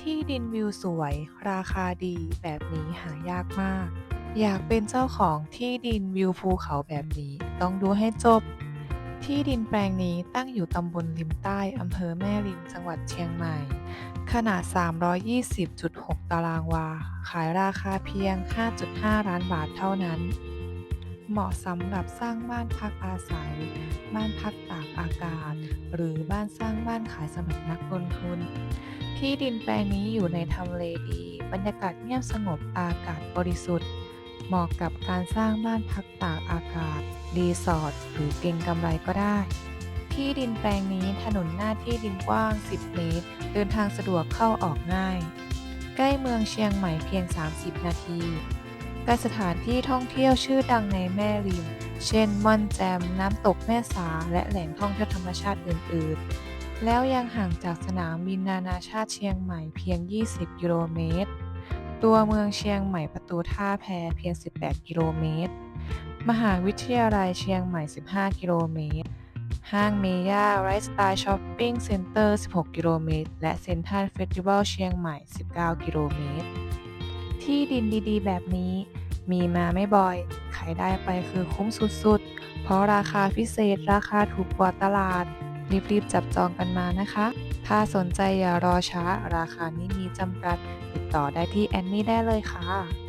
ที่ดินวิวสวย ราคาดีแบบนี้หายากมาก อยากเป็นเจ้าของที่ดินวิวภูเขาแบบนี้ ต้องดูให้จบ ที่ดินแปลงนี้ตั้งอยู่ตำบลริมใต้อำเภอแม่ริมจังหวัดเชียงใหม่ ขนาด 320.6 ตารางวา ขายราคาเพียง 5.5 ล้านบาทเท่านั้น เหมาะสำหรับสร้างบ้านพักอาศัย บ้านพักตากอากาศ หรือบ้านสร้างบ้านขายสำหรับนักลงทุน ที่ดินแปลงนี้อยู่ในทำเลดี บรรยากาศเงียบสงบอากาศบริสุทธิ์ เหมาะกับการสร้างบ้านพักตากอากาศรีสอร์ทหรือเก็งกำไรก็ได้ ที่ดินแปลงนี้ถนนหน้าที่ดินกว้าง 10 เมตร เดินทางสะดวกเข้าออกง่าย ใกล้เมืองเชียงใหม่เพียง 30 นาทีใกล้สถานที่ท่องเที่ยวชื่อดังในแม่ริม เช่น ม่อนแจม น้ำตกแม่สา และแหล่งท่องเที่ยวธรรมชาติอื่น ๆ แล้วยังห่างจากสนามบินนานาชาติเชียงใหม่เพียง 20 กิโลเมตร ตัวเมืองเชียงใหม่ประตูท่าแพเพียง 18 กิโลเมตร มหาวิทยาลัยเชียงใหม่ 15 กิโลเมตร ห้างเมย่าไรสไตล์ช้อปปิ้งเซ็นเตอร์ 16 กิโลเมตร และเซ็นทรัลเฟสติวัลเชียงใหม่ 19 กิโลเมตร ที่ดินดีๆ แบบนี้มีมาไม่บ่อย ใครได้ไปคือคุ้มสุดๆ เพราะราคาพิเศษราคาถูกกว่าตลาด รีบๆ จับจองกันมานะคะ ถ้าสนใจอย่ารอช้า ราคานี้มีจำกัด ติดต่อได้ที่แอนนี่ได้เลยค่ะ